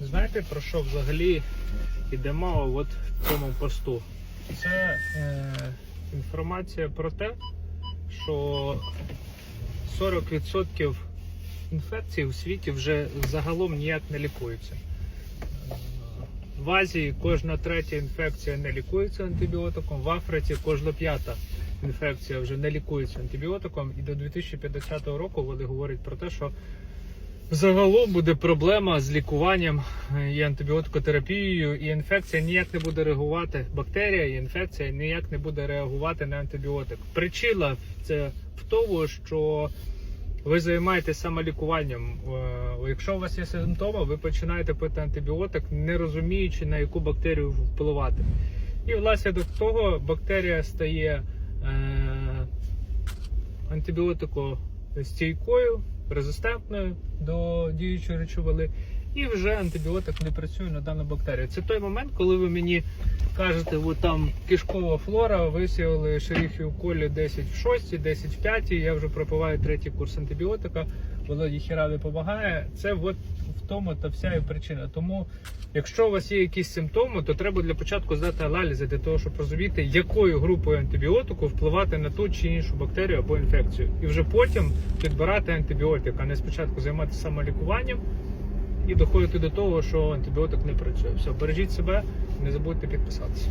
Знаєте, про що взагалі йде мова от в цьому посту? Це е, інформація про те, що 40% інфекцій у світі вже загалом ніяк не лікуються. В Азії кожна третя інфекція не лікується антибіотиком, в Африці кожна п'ята інфекція вже не лікується антибіотиком, і до 2050 року вони говорять про те, що Загалом буде проблема з лікуванням і антибіотикотерапією, і інфекція ніяк не буде реагувати. Бактерія і інфекція ніяк не буде реагувати на антибіотик. Причина це в тому, що ви займаєтесь самолікуванням. Е, Якщо у вас є симптоми, ви починаєте пити антибіотик, не розуміючи на яку бактерію впливати. І внаслідок того бактерія стає е, антибіотикостійкою, резистентною до діючої речовини, і вже антибіотик не працює на дану бактерію. Це той момент, коли ви мені кажете, от там кишкова флора, висіяли шеріхів колі 10 в 6, 10 в 5, я вже пропиваю третій курс антибіотика, воно ніхіра не допомагає. Це от в тому та вся і причина. Тому, якщо у вас є якісь симптоми, то треба для початку здати аналізи для того, щоб розуміти, якою групою антибіотику впливати на ту чи іншу бактерію або інфекцію. І вже потім підбирати антибіотик, а не спочатку займатися самолікуванням і доходити до того, що антибіотик не працює. Все, бережіть себе, не забудьте підписатися.